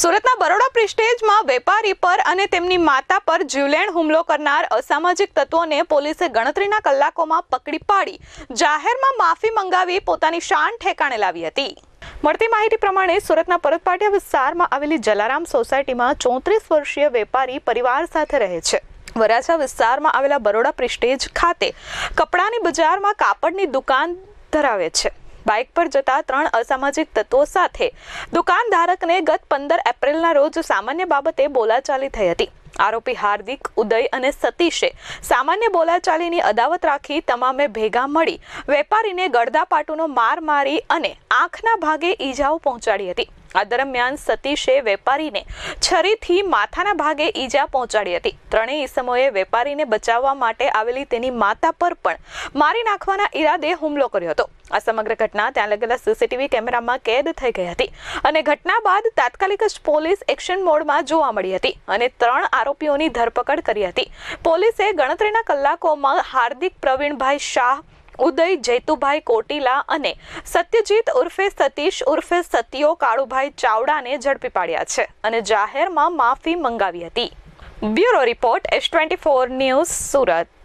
સુરતના બરોડા પ્રિસ્ટેજમાં વેપારી પર અને તેમની માતા પર જીવલેણ હુમલો કરનાર અસામાજિક તત્વોને પોલીસે ગણતરીના કલાકોમાં પકડી પાડી. જાહેરમાં માફી મંગાવી પોતાની શાન ઠેકાણે લાવી હતી. મળતી માહિતી પ્રમાણે સુરતના પરતપાટિયા વિસ્તારમાં આવેલી જલારામ સોસાયટીમાં ચોત્રીસ વર્ષીય વેપારી પરિવાર સાથે રહે છે. વરાછા વિસ્તારમાં આવેલા બરોડા પ્રિસ્ટેજ ખાતે કપડાની બજારમાં કાપડની દુકાન ધરાવે છે. બાઇક પર જતા ત્રણ અસામાજિક તત્વો સાથે દુકાનધારકને ગત પંદર એપ્રિલના રોજ સામાન્ય બાબતે બોલાચાલી થઈ હતી. આરોપી હાર્દિક, ઉદય અને સતીશે સામાન્ય બોલાચાલીની અદાવત રાખી તમામે ભેગા મળી વેપારીને ગળદાપાટુનો માર મારી અને આંખના ભાગે ઈજાઓ પહોંચાડી હતી. આ દરમિયાન સતીશે વેપારીને છરીથી માથાના ભાગે ઈજા પહોંચાડી હતી. ત્રણેય ઈસમોએ વેપારીને બચાવવા માટે આવેલી તેની માતા પર પણ મારી નાખવાના ઈરાદે હુમલો કર્યો હતો. આ સમગ્ર ઘટના ત્યાં લાગેલા સીસીટીવી કેમેરામાં કેદ થઈ ગઈ હતી અને ઘટના બાદ તાત્કાલિક જ પોલીસ એક્શન મોડમાં જોવા મળી હતી અને ત્રણ આરોપીઓની ધરપકડ કરી હતી. પોલીસે ગણતરીના કલાકોમાં હાર્દિક પ્રવીણભાઈ શાહ ઉદય, જૈતુભાઈ કોટીલા અને સત્યજીત ઉર્ફે સતીશ ઉર્ફે સતીઓ કાળુભાઈ ચાવડાને ઝડપી પાડ્યા છે અને જાહેરમાં માફી મંગાવી હતી. Bureau report, S twenty four news, Surat.